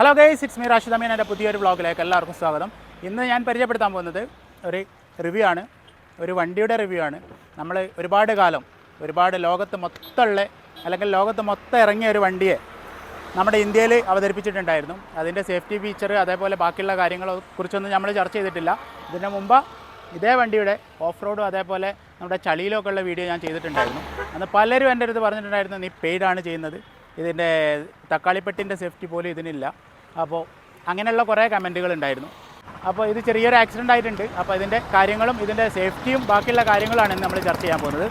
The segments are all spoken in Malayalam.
Hello guys it's me Rashid Ameen എന്റെ പുതിയൊരു വ്ളോഗിലേക്ക് എല്ലാവർക്കും സ്വാഗതം. ഇന്ന് ഞാൻ പരിചയപ്പെടുത്താൻ പോകുന്നത് ഒരു റിവ്യൂ ആണ്. ഒരു വണ്ടിയുടെ റിവ്യൂ ആണ്. നമ്മൾ ഒരുപാട് കാലം ഒരുപാട് ലോകത്ത് മൊത്തമുള്ള അല്ലെങ്കിൽ ലോകത്ത് മൊത്തം ഇറങ്ങിയ ഒരു വണ്ടിയെ നമ്മുടെ ഇന്ത്യയിൽ അവതരിപ്പിച്ചിട്ടുണ്ടായിരുന്നു. അതിന്റെ സേഫ്റ്റി ഫീച്ചർ അതേപോലെ ബാക്കിയുള്ള കാര്യങ്ങളെ കുറിച്ചൊന്നും നമ്മൾ ചർച്ച ചെയ്തിട്ടില്ല. ഇതിന് മുമ്പ് ഇതേ വണ്ടിയുടെ ഓഫ് റോഡും അതേപോലെ നമ്മുടെ ചളിയിലൊക്കെ ഉള്ള വീഡിയോ ഞാൻ ചെയ്തിട്ടുണ്ടായിരുന്നു. അന്ന് പലരും എന്റെ അടുത്ത് പറഞ്ഞിട്ടുണ്ടായിരുന്നു നീ പെയ്ഡാണ് ചെയ്യുന്നത്. ഇതിന്റെ തക്കാളിപ്പെട്ടിന്റെ സേഫ്റ്റി പോലും ഇതിനില്ല. അപ്പോൾ അങ്ങനെയുള്ള കുറേ കമന്റുകൾ ഉണ്ടായിരുന്നു. അപ്പോൾ ഇത് ചെറിയൊരു ആക്സിഡന്റ് ആയിട്ടുണ്ട്. അപ്പോൾ ഇതിന്റെ കാര്യങ്ങളും ഇതിന്റെ സേഫ്റ്റിയും ബാക്കിയുള്ള കാര്യങ്ങളാണ് നമ്മൾ ചർച്ച ചെയ്യാൻ പോകുന്നത്.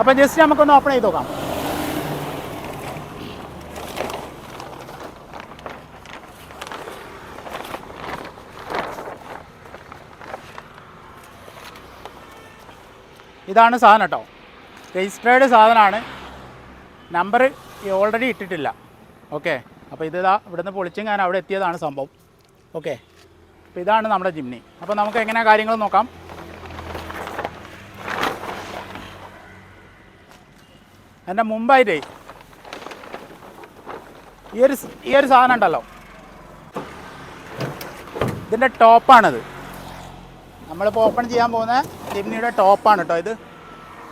അപ്പോൾ ജസ്റ്റ് നമുക്കൊന്ന് ഓപ്പൺ ചെയ്ത് നോക്കാം. ഇതാണ് സാധനം കേട്ടോ. രജിസ്റ്റേർഡ് സാധനമാണ്. നമ്പർ ഓൾറെഡി ഇട്ടിട്ടില്ല. ഓക്കെ അപ്പോൾ ഇത് ഇവിടുന്ന് പൊളിച്ചും ഞാൻ അവിടെ എത്തിയതാണ് സംഭവം. ഓക്കെ അപ്പോൾ ഇതാണ് നമ്മുടെ ജിംനി. അപ്പോൾ നമുക്ക് എങ്ങനെ കാര്യങ്ങൾ നോക്കാം. എന്റെ മുമ്പായിട്ടേ ഈ ഒരു ഈ ഒരു സാധനം ഉണ്ടല്ലോ. ഇതിന്റെ ടോപ്പാണിത് നമ്മളിപ്പോൾ ഓപ്പൺ ചെയ്യാൻ പോകുന്ന ജിംനിയുടെ ടോപ്പാണ് കേട്ടോ ഇത്.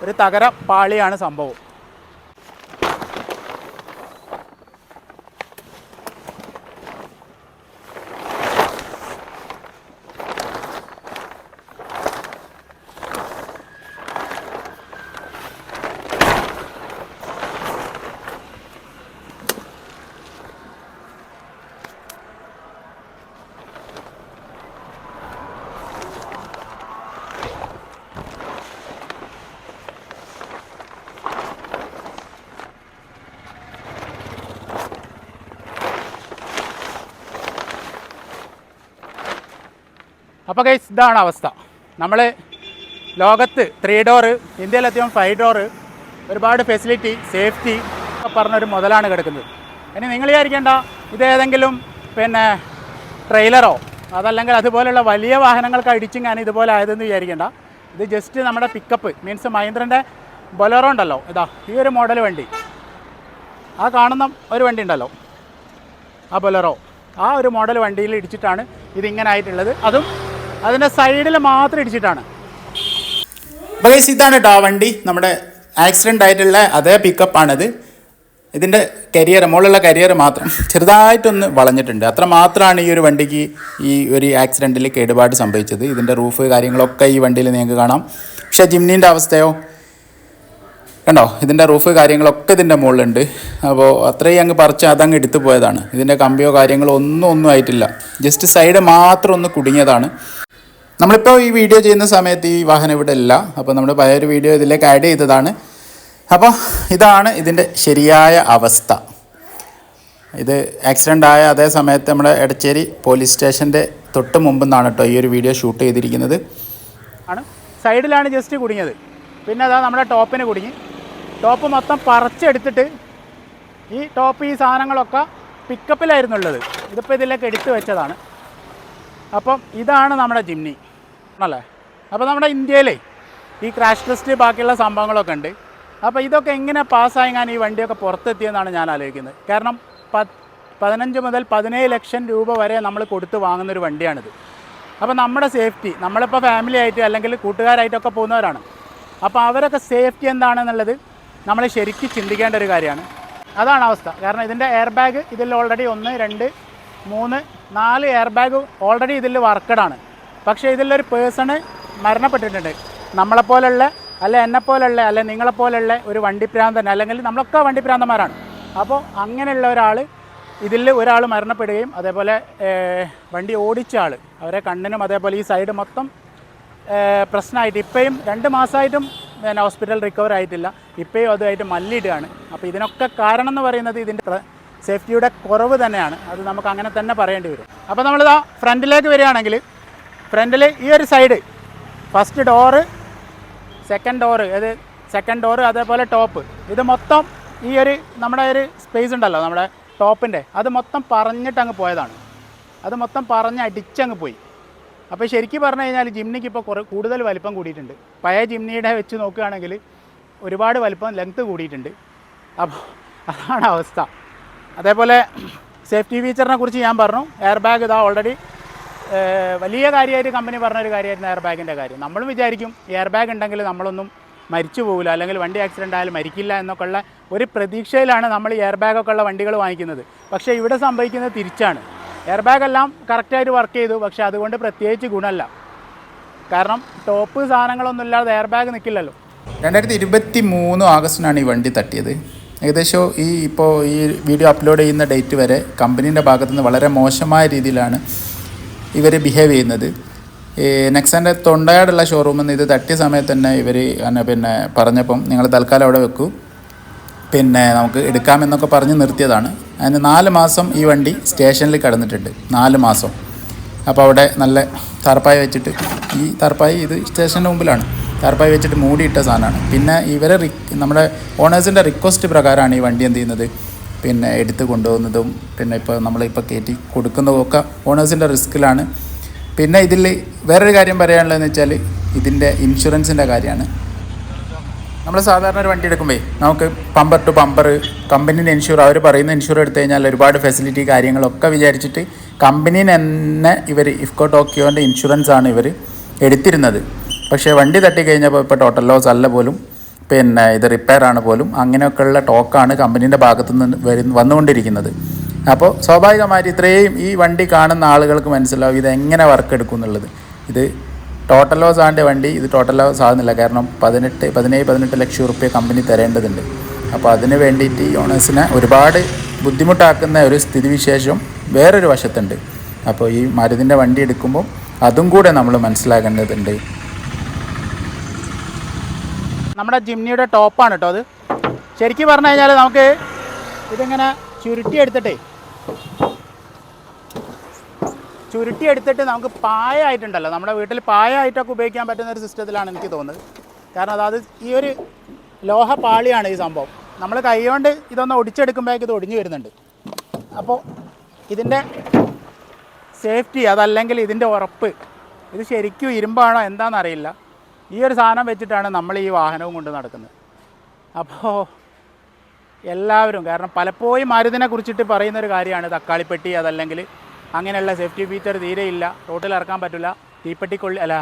ഒരു തകര പാളിയാണ് സംഭവം. അപ്പോൾ ഗൈസ് ഇതാണ് അവസ്ഥ. നമ്മൾ ലോകത്ത് ത്രീ ഡോറ് ഇന്ത്യയിലധികം ഫൈവ് ഡോറ് ഒരുപാട് ഫെസിലിറ്റി സേഫ്റ്റി ഒക്കെ പറഞ്ഞൊരു മുതലാണ് കിടക്കുന്നത്. ഇനി നിങ്ങൾ വിചാരിക്കേണ്ട ഇതേതെങ്കിലും പിന്നെ ട്രെയിലറോ അതല്ലെങ്കിൽ അതുപോലെയുള്ള വലിയ വാഹനങ്ങൾക്ക് അടിച്ചിങ്ങാണ് ഇതുപോലെ ആയതെന്ന് വിചാരിക്കേണ്ട. ഇത് ജസ്റ്റ് നമ്മുടെ പിക്കപ്പ് മീൻസ് മഹീന്ദ്രന്റെ ബൊലറോ ഉണ്ടല്ലോ ഇതാ ഈ ഒരു മോഡൽ വണ്ടി. ആ കാണുന്ന ഒരു വണ്ടി ഉണ്ടല്ലോ ആ ബൊലറോ. ആ ഒരു മോഡൽ വണ്ടിയിൽ ഇടിച്ചിട്ടാണ് ഇതിങ്ങനെ ആയിട്ടുള്ളത്. അതും അതിന്റെ സൈഡിൽ മാത്രം ഇടിച്ചിട്ടാണ്. അപ്പോൾ ഇതാണ് കേട്ടോ ആ വണ്ടി. നമ്മുടെ ആക്സിഡന്റ് ആയിട്ടുള്ള അതേ പിക്കപ്പാണിത് ഇതിന്റെ കരിയർ മുകളിലുള്ള കരിയർ മാത്രം. ചെറുതായിട്ടൊന്ന് വളഞ്ഞിട്ടുണ്ട്. അത്ര മാത്രമാണ് ഈ ഒരു വണ്ടിക്ക് ഈ ഒരു ആക്സിഡന്റിൽ കേടുപാട് സംഭവിച്ചത്. ഇതിന്റെ റൂഫ് കാര്യങ്ങളൊക്കെ ഈ വണ്ടിയിൽ നിങ്ങൾക്ക് കാണാം. പക്ഷേ ജിംനീന്റെ അവസ്ഥയോ? കണ്ടോ? ഇതിന്റെ റൂഫ് കാര്യങ്ങളൊക്കെ ഇതിന്റെ മുകളിലുണ്ട് അപ്പോൾ അത്രയും അങ്ങ് പറിച്ച് അതങ്ങ് എടുത്തു പോയതാണ്. ഇതിന്റെ കമ്പിയോ കാര്യങ്ങളോ ഒന്നും ഒന്നും ആയിട്ടില്ല. ജസ്റ്റ് സൈഡ് മാത്രം ഒന്ന് കുടുങ്ങിയതാണ്. നമ്മളിപ്പോൾ ഈ വീഡിയോ ചെയ്യുന്ന സമയത്ത് ഈ വാഹനം ഇവിടെ ഇല്ല. അപ്പോൾ നമ്മുടെ പഴയൊരു വീഡിയോ ഇതിലേക്ക് ആഡ് ചെയ്തതാണ്. അപ്പോൾ ഇതാണ് ഇതിന്റെ ശരിയായ അവസ്ഥ. ഇത് ആക്സിഡന്റ് ആയ അതേ സമയത്ത് നമ്മുടെ എടച്ചേരി പോലീസ് സ്റ്റേഷന്റെ തൊട്ട് മുമ്പ് നിന്നാണ് കേട്ടോ ഈ ഒരു വീഡിയോ ഷൂട്ട് ചെയ്തിരിക്കുന്നത്. ആണ്. സൈഡിലാണ് ജസ്റ്റ് കുടുങ്ങിയത്. പിന്നെ അതാ നമ്മുടെ ടോപ്പിന് കുടുങ്ങി. ടോപ്പ് മൊത്തം പറിച്ചെടുത്തിട്ട് ഈ ടോപ്പ് ഈ സാധനങ്ങളൊക്കെ പിക്കപ്പിലായിരുന്നുള്ളത് ഇതിപ്പോൾ ഇതിലേക്ക് എടുത്തു വെച്ചതാണ്. അപ്പം ഇതാണ് നമ്മുടെ ജിംനി ആണല്ലേ അപ്പോൾ നമ്മുടെ ഇന്ത്യയിലെ ഈ ക്രാഷ് ടെസ്റ്റ് ബാക്കിയുള്ള സംഭവങ്ങളൊക്കെ ഉണ്ട്. അപ്പോൾ ഇതൊക്കെ എങ്ങനെ പാസ്സായെങ്ങാൻ ഈ വണ്ടിയൊക്കെ പുറത്തെത്തിയെന്നാണ് ഞാൻ ആലോചിക്കുന്നത്. കാരണം പതിനഞ്ച് മുതൽ പതിനേഴ് ലക്ഷം രൂപ വരെ നമ്മൾ കൊടുത്ത് വാങ്ങുന്നൊരു വണ്ടിയാണിത്. അപ്പോൾ നമ്മുടെ സേഫ്റ്റി നമ്മളിപ്പോൾ ഫാമിലി ആയിട്ട് അല്ലെങ്കിൽ കൂട്ടുകാരായിട്ടൊക്കെ പോകുന്നവരാണ്. അപ്പോൾ അവരൊക്കെ സേഫ്റ്റി എന്താണെന്നുള്ളത് നമ്മൾ ശരിക്കും ചിന്തിക്കേണ്ട ഒരു കാര്യമാണ്. അതാണ് അവസ്ഥ. കാരണം ഇതിന്റെ എയർ ബാഗ് ഇതിൽ ഓൾറെഡി ഒന്ന് രണ്ട് മൂന്ന് നാല് എയർ ബാഗ് ഓൾറെഡി ഇതിൽ വർക്കഡാണ് പക്ഷേ ഇതിലൊരു പേഴ്സണ് മരണപ്പെട്ടിട്ടുണ്ട്. നമ്മളെപ്പോലുള്ള അല്ലെ എന്നെപ്പോലുള്ള അല്ലെ നിങ്ങളെപ്പോലുള്ള ഒരു വണ്ടിപ്രാന്തൻ അല്ലെങ്കിൽ നമ്മളൊക്കെ വണ്ടിപ്രാന്തന്മാരാണ് അപ്പോൾ അങ്ങനെയുള്ള ഒരാൾ ഇതിൽ ഒരാൾ മരണപ്പെടുകയും അതേപോലെ വണ്ടി ഓടിച്ച ആൾ അവരെ കണ്ണിനും അതേപോലെ ഈ സൈഡ് മൊത്തം പ്രശ്നമായിട്ട് ഇപ്പോഴും രണ്ട് മാസമായിട്ടും പിന്നെ ഹോസ്പിറ്റൽ റിക്കവർ ആയിട്ടില്ല. ഇപ്പോഴും അതുമായിട്ട് മല്ലിടുകയാണ് അപ്പോൾ ഇതിനൊക്കെ കാരണം എന്ന് പറയുന്നത് ഇതിന്റെ സേഫ്റ്റിയുടെ കുറവ് തന്നെയാണ്. അത് നമുക്ക് അങ്ങനെ തന്നെ പറയേണ്ടി വരും. അപ്പോൾ നമ്മളിതാ ഫ്രണ്ടിലേക്ക് വരികയാണെങ്കിൽ ഫ്രണ്ടിൽ ഈ ഒരു side first door second door അത് സെക്കൻഡ് ഡോറ് അതേപോലെ ടോപ്പ് ഇത് മൊത്തം ഈ ഒരു നമ്മുടെ ഒരു സ്പേസ് ഉണ്ടല്ലോ നമ്മുടെ ടോപ്പിന്റെ അത് മൊത്തം പറഞ്ഞിട്ട് അങ്ങ് പോയതാണ്. അത് മൊത്തം പറഞ്ഞ് അടിച്ചങ്ങ് പോയി. അപ്പോൾ ശരിക്കും പറഞ്ഞു കഴിഞ്ഞാൽ ജിംനിക്ക് ഇപ്പോൾ കുറേ കൂടുതൽ വലിപ്പം കൂടിയിട്ടുണ്ട്. പഴയ ജിംനിയുടെ വെച്ച് നോക്കുകയാണെങ്കിൽ ഒരുപാട് വലിപ്പം ലെങ്ത്ത് കൂടിയിട്ടുണ്ട്. അപ്പോൾ അതാണ് അവസ്ഥ. അതേപോലെ സേഫ്റ്റി ഫീച്ചറിനെ കുറിച്ച് ഞാൻ പറഞ്ഞു. എയർ ബാഗ് ഇതാ ഓൾറെഡി വലിയ കാര്യമായിട്ട് കമ്പനി പറഞ്ഞൊരു കാര്യമായിരുന്നു എയർ ബാഗിന്റെ കാര്യം. നമ്മളും വിചാരിക്കും എയർ ബാഗ് ഉണ്ടെങ്കിൽ നമ്മളൊന്നും മരിച്ചു പോകില്ല അല്ലെങ്കിൽ വണ്ടി ആക്സിഡന്റ് ആയാലും മരിക്കില്ല എന്നൊക്കെ ഉള്ള ഒരു പ്രതീക്ഷയിലാണ് നമ്മൾ എയർ ബാഗൊക്കെ ഉള്ള വണ്ടികൾ വാങ്ങിക്കുന്നത്. പക്ഷേ ഇവിടെ സംഭവിക്കുന്നത് തിരിച്ചാണ്. എയർ ബാഗ് എല്ലാം കറക്റ്റായിട്ട് വർക്ക് ചെയ്തു പക്ഷേ അതുകൊണ്ട് പ്രത്യേകിച്ച് ഗുണമല്ല. കാരണം ടോപ്പ് സാധനങ്ങളൊന്നും ഇല്ലാതെ എയർ ബാഗ് നിൽക്കില്ലല്ലോ രണ്ടായിരത്തി ഇരുപത്തി മൂന്ന് ആഗസ്റ്റിനാണ് ഈ വണ്ടി തട്ടിയത്. ഏകദേശം ഈ ഇപ്പോൾ ഈ വീഡിയോ അപ്ലോഡ് ചെയ്യുന്ന ഡേറ്റ് വരെ കമ്പനീന്റെ ഭാഗത്തുനിന്ന് വളരെ മോശമായ രീതിയിലാണ് ഇവർ ബിഹേവ് ചെയ്യുന്നത്. നെക്സന്റെ തൊണ്ടയാടുള്ള ഷോറൂമിൽ നിന്ന് ഇത് തട്ടിയ സമയത്ത് തന്നെ ഇവർ പിന്നെ പറഞ്ഞപ്പം നിങ്ങൾ തൽക്കാലം അവിടെ വെക്കൂ. പിന്നെ നമുക്ക് എടുക്കാമെന്നൊക്കെ പറഞ്ഞ് നിർത്തിയതാണ്. അതിന് നാല് മാസം ഈ വണ്ടി സ്റ്റേഷനിൽ കിടന്നിട്ടുണ്ട്. നാല് മാസം. അപ്പോൾ അവിടെ നല്ല തറപ്പായി വെച്ചിട്ട് ഈ തറപ്പായി ഇത് സ്റ്റേഷന്റെ മുമ്പിലാണ്. തറപ്പായി വെച്ചിട്ട് മൂടിയിട്ട സാധനമാണ്. പിന്നെ ഇവരെ നമ്മുടെ ഓണേഴ്സിന്റെ റിക്വസ്റ്റ് പ്രകാരമാണ് ഈ വണ്ടി എന്ത് ചെയ്യുന്നത്. പിന്നെ എടുത്ത് കൊണ്ടുപോകുന്നതും പിന്നെ ഇപ്പോൾ നമ്മളിപ്പോൾ കയറ്റി കൊടുക്കുന്നതും ഒക്കെ ഓണേഴ്സിന്റെ റിസ്ക്കിലാണ്. പിന്നെ ഇതിൽ വേറൊരു കാര്യം പറയാനുള്ളതെന്ന് വെച്ചാൽ ഇതിന്റെ ഇൻഷുറൻസിന്റെ കാര്യമാണ്. നമ്മൾ സാധാരണ ഒരു വണ്ടി എടുക്കുമ്പോൾ നമുക്ക് പമ്പർ ടു പമ്പർ കമ്പനീന്റെ ഇൻഷുർ അവർ പറയുന്ന ഇൻഷുർ എടുത്തു കഴിഞ്ഞാൽ ഒരുപാട് ഫെസിലിറ്റി കാര്യങ്ങളൊക്കെ വിചാരിച്ചിട്ട് കമ്പനി തന്നെ ഇവർ ഇഫ്കോ ടോക്കിയോന്റെ ഇൻഷുറൻസ് ആണ് ഇവർ എടുത്തിരുന്നത്. പക്ഷേ വണ്ടി തട്ടി കഴിഞ്ഞപ്പോൾ ഇപ്പോൾ ടോട്ടൽ ലോസ് അല്ല പോലും. പിന്നെ ഇത് റിപ്പയർ ആണ് പോലും അങ്ങനെയൊക്കെയുള്ള ടോക്കാണ് കമ്പനീന്റെ ഭാഗത്തു നിന്ന് വരുന്ന വന്നുകൊണ്ടിരിക്കുന്നത്. അപ്പോൾ സ്വാഭാവികമായിട്ട് ഇത്രയും ഈ വണ്ടി കാണുന്ന ആളുകൾക്ക് മനസ്സിലാവും ഇത് എങ്ങനെ വർക്ക് എടുക്കും എന്നുള്ളത്. ഇത് ടോട്ടൽ ലോസ് ആന്റെ വണ്ടി ഇത് ടോട്ടൽ ലോസ് ആകുന്നില്ല. കാരണം പതിനെട്ട് പതിനേഴ് പതിനെട്ട് ലക്ഷം റുപ്യ കമ്പനി തരേണ്ടതുണ്ട്. അപ്പോൾ അതിന് വേണ്ടിയിട്ട് ഈ ഓണേഴ്സിനെ ഒരുപാട് ബുദ്ധിമുട്ടാക്കുന്ന ഒരു സ്ഥിതിവിശേഷം വേറൊരു വശത്തുണ്ട്. അപ്പോൾ ഈ മരുതിന്റെ വണ്ടി എടുക്കുമ്പോൾ അതും കൂടെ നമ്മൾ മനസ്സിലാക്കേണ്ടതുണ്ട്. നമ്മുടെ ജിംനിയുടെ ടോപ്പാണ് കേട്ടോ അത്. ശരിക്കും പറഞ്ഞു കഴിഞ്ഞാൽ നമുക്ക് ഇതിങ്ങനെ ചുരുട്ടി എടുത്തിട്ടേ ചുരുട്ടി എടുത്തിട്ട് നമുക്ക് പായ ആയിട്ടുണ്ടല്ലോ നമ്മുടെ വീട്ടിൽ പായ ആയിട്ടൊക്കെ ഉപയോഗിക്കാൻ പറ്റുന്ന ഒരു സിസ്റ്റത്തിലാണ് എനിക്ക് തോന്നുന്നത്. കാരണം അതായത് ഈ ഒരു ലോഹ പാളിയാണ് ഈ സംഭവം. നമ്മൾ കൈ കൊണ്ട് ഇതൊന്ന് ഒടിച്ചെടുക്കുമ്പോഴേക്കും ഇത് ഒടിഞ്ഞു വരുന്നുണ്ട്. അപ്പോൾ ഇതിന്റെ സേഫ്റ്റി അതല്ലെങ്കിൽ ഇതിന്റെ ഉറപ്പ് ഇത് ശരിക്കും ഇരുമ്പാണോ എന്താണെന്നറിയില്ല ഈ ഒരു സാധനം വെച്ചിട്ടാണ് നമ്മൾ ഈ വാഹനവും കൊണ്ട് നടക്കുന്നത്. അപ്പോൾ എല്ലാവരും കാരണം പലപ്പോഴും മരുതിനെ കുറിച്ചിട്ട് പറയുന്ന ഒരു കാര്യമാണ് തക്കാളിപ്പെട്ടി അതല്ലെങ്കിൽ അങ്ങനെയുള്ള സേഫ്റ്റി ഫീച്ചർ തീരെ ഇല്ല. റോട്ടിൽ ഇറക്കാൻ പറ്റില്ല. തീപ്പെട്ടിക്കൊള്ളി അല്ല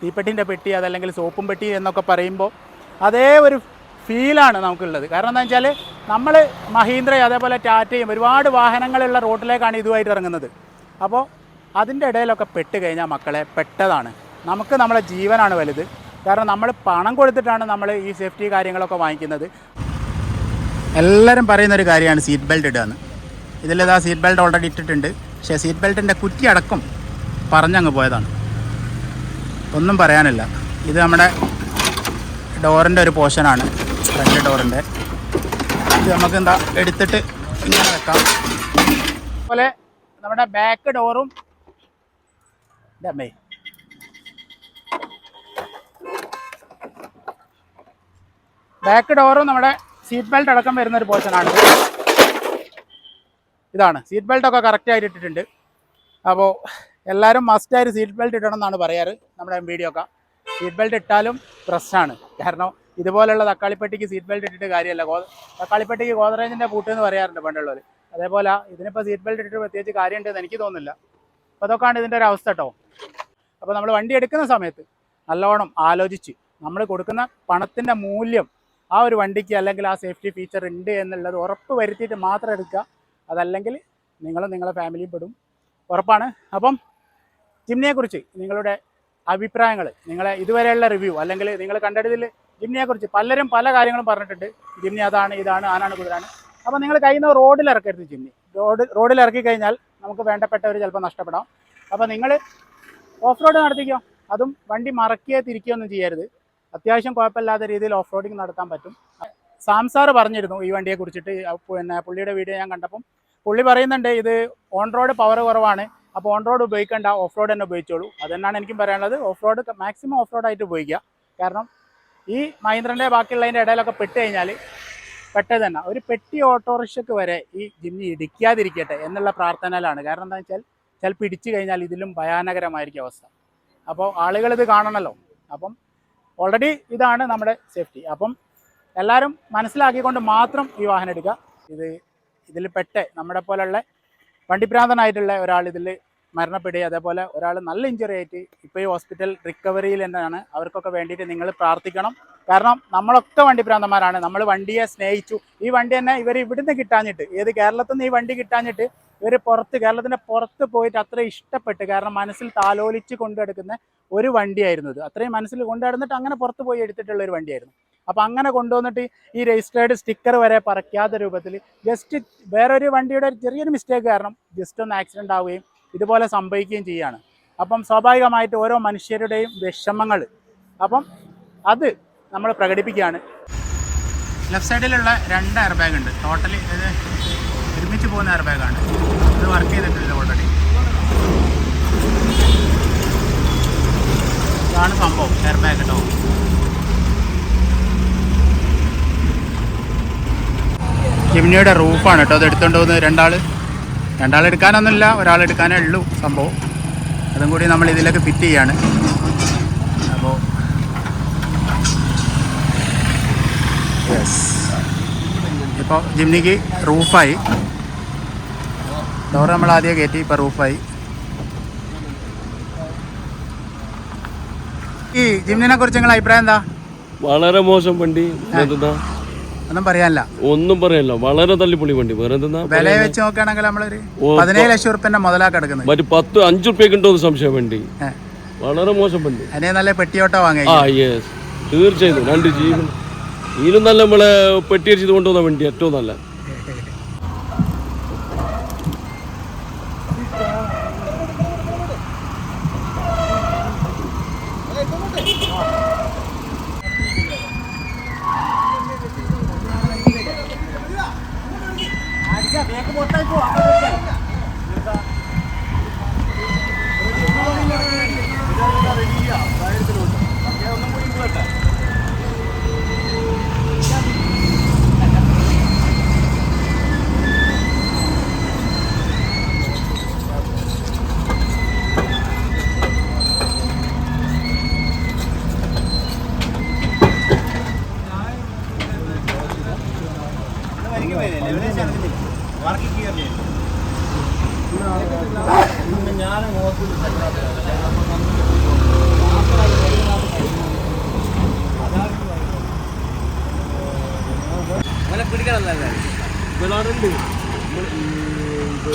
തീപ്പെട്ടിന്റെ പെട്ടി അതല്ലെങ്കിൽ സോപ്പും പെട്ടി എന്നൊക്കെ പറയുമ്പോൾ അതേ ഒരു ഫീലാണ് നമുക്കുള്ളത്. കാരണം എന്താ വെച്ചാൽ നമ്മൾ മഹീന്ദ്രയും അതേപോലെ ടാറ്റയും ഒരുപാട് വാഹനങ്ങളുള്ള റോട്ടിലേക്കാണ് ഇതുമായിട്ട് ഇറങ്ങുന്നത്. അപ്പോൾ അതിന്റെ ഇടയിലൊക്കെ പെട്ട് കഴിഞ്ഞാൽ മക്കളെ പെട്ടതാണ്. നമുക്ക് നമ്മളെ ജീവനാണ് വലുത്. കാരണം നമ്മൾ പണം കൊടുത്തിട്ടാണ് നമ്മൾ ഈ സേഫ്റ്റി കാര്യങ്ങളൊക്കെ വാങ്ങിക്കുന്നത്. എല്ലാവരും പറയുന്നൊരു കാര്യമാണ് സീറ്റ് ബെൽറ്റ് ഇടുക എന്ന്. സീറ്റ് ബെൽറ്റ് ഓൾറെഡി ഇട്ടിട്ടുണ്ട്. പക്ഷേ സീറ്റ് ബെൽറ്റിന്റെ കുറ്റി അടക്കം പറഞ്ഞങ്ങ് പോയതാണ്. ഒന്നും പറയാനില്ല. ഇത് നമ്മുടെ ഡോറിന്റെ ഒരു പോർഷനാണ് ഫ്രണ്ട് ഡോറിന്റെ ഇത് നമുക്ക് എന്താ എടുത്തിട്ട് ഇങ്ങനെ വെക്കാം. അതുപോലെ നമ്മുടെ ബാക്ക് ഡോറും എന്റെ ബാക്ക് ഡോറും നമ്മുടെ സീറ്റ് ബെൽറ്റ് അടക്കം വരുന്ന ഒരു പോർഷനാണ് ഇതാണ്. സീറ്റ് ബെൽറ്റ് ഒക്കെ കറക്റ്റ് ആയിട്ട് ഇട്ടിട്ടുണ്ട്. അപ്പോൾ എല്ലാവരും മസ്റ്റായിട്ട് സീറ്റ് ബെൽറ്റ് ഇടണം എന്നാണ് പറയാറ് നമ്മുടെ വീഡിയോ ഒക്കെ. സീറ്റ് ബെൽറ്റ് ഇട്ടാലും പ്രശ്നമാണ് കാരണം ഇതുപോലുള്ള തക്കാളിപ്പെട്ടിക്ക് സീറ്റ് ബെൽറ്റ് ഇട്ടിട്ട് കാര്യമല്ല ഗോ തക്കാളിപ്പെട്ടിക്ക് ഗോദ്രേജിന്റെ പൂട്ട് എന്ന് പറയാറുണ്ട് പണ്ടുള്ളവർ അതേപോലെ ഇതിനിപ്പോൾ സീറ്റ് ബെൽറ്റ് ഇട്ടിട്ട് പ്രത്യേകിച്ച് കാര്യമുണ്ടെന്ന് എനിക്ക് തോന്നുന്നില്ല. അപ്പോൾ അതൊക്കെയാണ് ഇതിന്റെ ഒരു അവസ്ഥ കേട്ടോ അപ്പോൾ നമ്മൾ വണ്ടി എടുക്കുന്ന സമയത്ത് നല്ലോണം ആലോചിച്ച് നമ്മൾ കൊടുക്കുന്ന പണത്തിന്റെ മൂല്യം ആ ഒരു വണ്ടിക്ക് അല്ലെങ്കിൽ ആ സേഫ്റ്റി ഫീച്ചർ ഉണ്ട് എന്നുള്ളത് ഉറപ്പ് വരുത്തിയിട്ട് മാത്രം എടുക്കുക. അതല്ലെങ്കിൽ നിങ്ങളും നിങ്ങളുടെ ഫാമിലിയും പെടും. ഉറപ്പാണ്. അപ്പം ജിംനിയെക്കുറിച്ച് നിങ്ങളുടെ അഭിപ്രായങ്ങൾ നിങ്ങളെ ഇതുവരെയുള്ള റിവ്യൂ അല്ലെങ്കിൽ നിങ്ങൾ കണ്ടെടുത്തിൽ ജിംനിയെക്കുറിച്ച് പലരും പല കാര്യങ്ങളും പറഞ്ഞിട്ടുണ്ട്. ജിംനി അതാണ് ഇതാണ് ആനാണ് കുതിരാണ്. അപ്പോൾ നിങ്ങൾ കയ്യിൽ നിന്ന് റോഡിൽ ഇറക്കരുത് ജിംനി റോഡ് റോഡിൽ ഇറക്കി കഴിഞ്ഞാൽ നമുക്ക് വേണ്ടപ്പെട്ടവർ ചിലപ്പോൾ നഷ്ടപ്പെടാം. അപ്പോൾ നിങ്ങൾ ഓഫ് റോഡ് നടത്തിക്കോ? അതും വണ്ടി മറക്കിയേ തിരിക്കുകയൊന്നും ചെയ്യരുത്. അത്യാവശ്യം കുഴപ്പമില്ലാത്ത രീതിയിൽ ഓഫ് റോഡിങ് നടത്താൻ പറ്റും. സാംസാർ പറഞ്ഞിരുന്നു ഈ വണ്ടിയെ കുറിച്ചിട്ട് പിന്നെ പുള്ളിയുടെ വീഡിയോ ഞാൻ കണ്ടപ്പം. പുള്ളി പറയുന്നുണ്ട് ഇത് ഓൺ റോഡ് പവർ കുറവാണ് അപ്പോൾ ഓൺ റോഡ് ഉപയോഗിക്കേണ്ട ഓഫ് റോഡ് തന്നെ ഉപയോഗിച്ചോളൂ. അത് തന്നെയാണ് എനിക്കും പറയാനുള്ളത്. ഓഫ് റോഡ് മാക്സിമം ഓഫ് റോഡായിട്ട് ഉപയോഗിക്കുക. കാരണം ഈ മഹീന്ദ്രന്റെ ബാക്കിയുള്ളതിന്റെ ഇടയിലൊക്കെ പെട്ട് കഴിഞ്ഞാൽ പെട്ടത് തന്നെ ഒരു പെട്ടി ഓട്ടോറിക്ഷയ്ക്ക് വരെ ഈ ജിമ്മി ഇടിക്കാതിരിക്കട്ടെ എന്നുള്ള പ്രാർത്ഥനയിലാണ്. കാരണം എന്താ വെച്ചാൽ ചിലപ്പോൾ ഇടിച്ചു കഴിഞ്ഞാൽ ഇതിലും ഭയാനകരമായിരിക്കും അവസ്ഥ. അപ്പോൾ ആളുകൾ ഇത് കാണണമല്ലോ അപ്പം ഓൾറെഡി ഇതാണ് നമ്മുടെ സേഫ്റ്റി അപ്പം എല്ലാവരും മനസ്സിലാക്കിക്കൊണ്ട് മാത്രം ഈ വാഹനം എടുക്കുക. ഇത് ഇതിൽ പെട്ട് നമ്മുടെ പോലുള്ള വണ്ടിപ്രാന്തനായിട്ടുള്ള ഒരാൾ ഇതിൽ മരണപ്പെടുകയും അതേപോലെ ഒരാൾ നല്ല ഇഞ്ചുറി ആയിട്ട് ഇപ്പോൾ ഈ ഹോസ്പിറ്റൽ റിക്കവറിയിൽ തന്നെയാണ്. അവർക്കൊക്കെ വേണ്ടിയിട്ട് നിങ്ങൾ പ്രാർത്ഥിക്കണം. കാരണം നമ്മളൊക്കെ വണ്ടി വണ്ടിപ്രാന്തന്മാരാണ് നമ്മൾ വണ്ടിയെ സ്നേഹിച്ചു. ഈ വണ്ടി തന്നെ ഇവർ ഇവിടുന്ന് കിട്ടാഞ്ഞിട്ട് ഏത് കേരളത്തിൽ നിന്ന് ഈ വണ്ടി കിട്ടാഞ്ഞിട്ട് ഇവർ പുറത്ത് കേരളത്തിന്റെ പുറത്ത് പോയിട്ട് അത്ര ഇഷ്ടപ്പെട്ട് കാരണം മനസ്സിൽ താലോലിച്ച് കൊണ്ടെടുക്കുന്ന ഒരു വണ്ടിയായിരുന്നു ഇത്. അത്രയും മനസ്സിൽ കൊണ്ടുനടന്നിട്ട് അങ്ങനെ പുറത്ത് പോയി എടുത്തിട്ടുള്ള ഒരു വണ്ടിയായിരുന്നു. അപ്പോൾ അങ്ങനെ കൊണ്ടുവന്നിട്ട് ഈ രജിസ്റ്റേർഡ് സ്റ്റിക്കർ വരെ പറയ്ക്കാത്ത രൂപത്തിൽ ജസ്റ്റ് വേറൊരു വണ്ടിയുടെ ചെറിയൊരു മിസ്റ്റേക്ക് കാരണം ജസ്റ്റ് ഒന്ന് ആക്സിഡന്റ് ആവുകയും ഇതുപോലെ സംഭവിക്കുകയും ചെയ്യുകയാണ് അപ്പം സ്വാഭാവികമായിട്ട് ഓരോ മനുഷ്യരുടെയും വിഷമങ്ങൾ അപ്പം അത് നമ്മൾ പ്രകടിപ്പിക്കുകയാണ്. ലെഫ്റ്റ് സൈഡിലുള്ള രണ്ട് എയർ ബാഗ് ഉണ്ട്. ടോട്ടലി ഇത് ഒരുമിച്ച് പോകുന്ന എയർ ബാഗാണ് ഇത് വർക്ക് ചെയ്തിട്ടില്ല ഓൾറെഡി ഇതാണ് സംഭവം എയർ ബാഗ് കേട്ടോ ജിംനിയുടെ റൂഫാണ് കേട്ടോ അത് എടുത്തുകൊണ്ട് പോകുന്നത് രണ്ടാൾ രണ്ടാൾ ഒരാളെടുക്കാനേ ഉള്ളൂ സംഭവം. അതും കൂടി നമ്മൾ ഇതിലേക്ക് ഫിറ്റ് ചെയ്യാണ്. അപ്പോൾ യെസ് ഇപ്പോൾ ജിംനിക്ക് റൂഫായി. ഡോർ നമ്മൾ ആദ്യം കയറ്റി ഇപ്പോൾ റൂഫായി. ഈ ജിംനിനെ കുറിച്ച് നിങ്ങളുടെ അഭിപ്രായം എന്താ? വളരെ മോശം വണ്ടി ഒന്നും പറയാനില്ല. ഒന്നും പറയല്ല വളരെ തല്ലിപ്പൊളി വണ്ടി. വേറെ എന്താ വില വെച്ച് നോക്കുകയാണെങ്കിൽ നമ്മളൊരു പതിനേഴ് ലക്ഷം റുപ്യന്റെ മുതലാ കിടക്കുന്നത് മറ്റു പത്ത് അഞ്ചു റുപ്യക്ക് ഉണ്ടോ സംശയം വണ്ടി. വളരെ മോശം വണ്ടി. അതിനെ നല്ല പെട്ടിയോട്ട വാങ്ങി ആ യെസ് തീർച്ചയായും രണ്ട് ജീവൻ. ഇതിലും നല്ല നമ്മളെ പെട്ടി അടിച്ചത് കൊണ്ടുപോകുന്ന വണ്ടി ഏറ്റവും നല്ല. 我再过来。അപ്പോൾ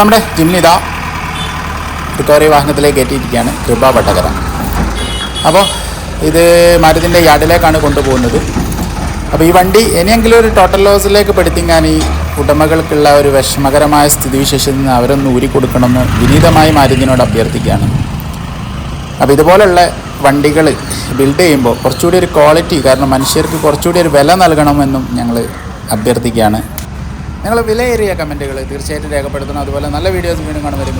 നമ്മുടെ ഇതാ റിക്കവറി വാഹനത്തിലേക്ക് കയറ്റിയിരിക്കുകയാണ് കൃപ വട്ടകര. അപ്പോൾ ഇത് മരത്തിന്റെ യാർഡിലേക്കാണ് കൊണ്ടുപോകുന്നത്. അപ്പോൾ ഈ വണ്ടി ഇനിയെങ്കിലും ഒരു ടോട്ടൽ ലോസിലേക്ക് പെടുത്തിങ്ങാൻ ഈ ഉടമകൾക്കുള്ള ഒരു വിഷമകരമായ സ്ഥിതിവിശേഷത്തിൽ നിന്ന് അവരൊന്ന് ഊരിക്കൊടുക്കണമെന്ന് വിനീതമായി മാരുതിനോട് അഭ്യർത്ഥിക്കുകയാണ്. അപ്പോൾ ഇതുപോലുള്ള വണ്ടികൾ ബിൽഡ് ചെയ്യുമ്പോൾ കുറച്ചുകൂടി ഒരു ക്വാളിറ്റി കാരണം മനുഷ്യർക്ക് കുറച്ചുകൂടി ഒരു വില നൽകണമെന്നും ഞങ്ങൾ അഭ്യർത്ഥിക്കുകയാണ്. നിങ്ങൾ വിലയേറിയ കമന്റുകൾ തീർച്ചയായിട്ടും രേഖപ്പെടുത്തണം. അതുപോലെ നല്ല വീഡിയോസ് വീണ്ടും കാണുന്നവരും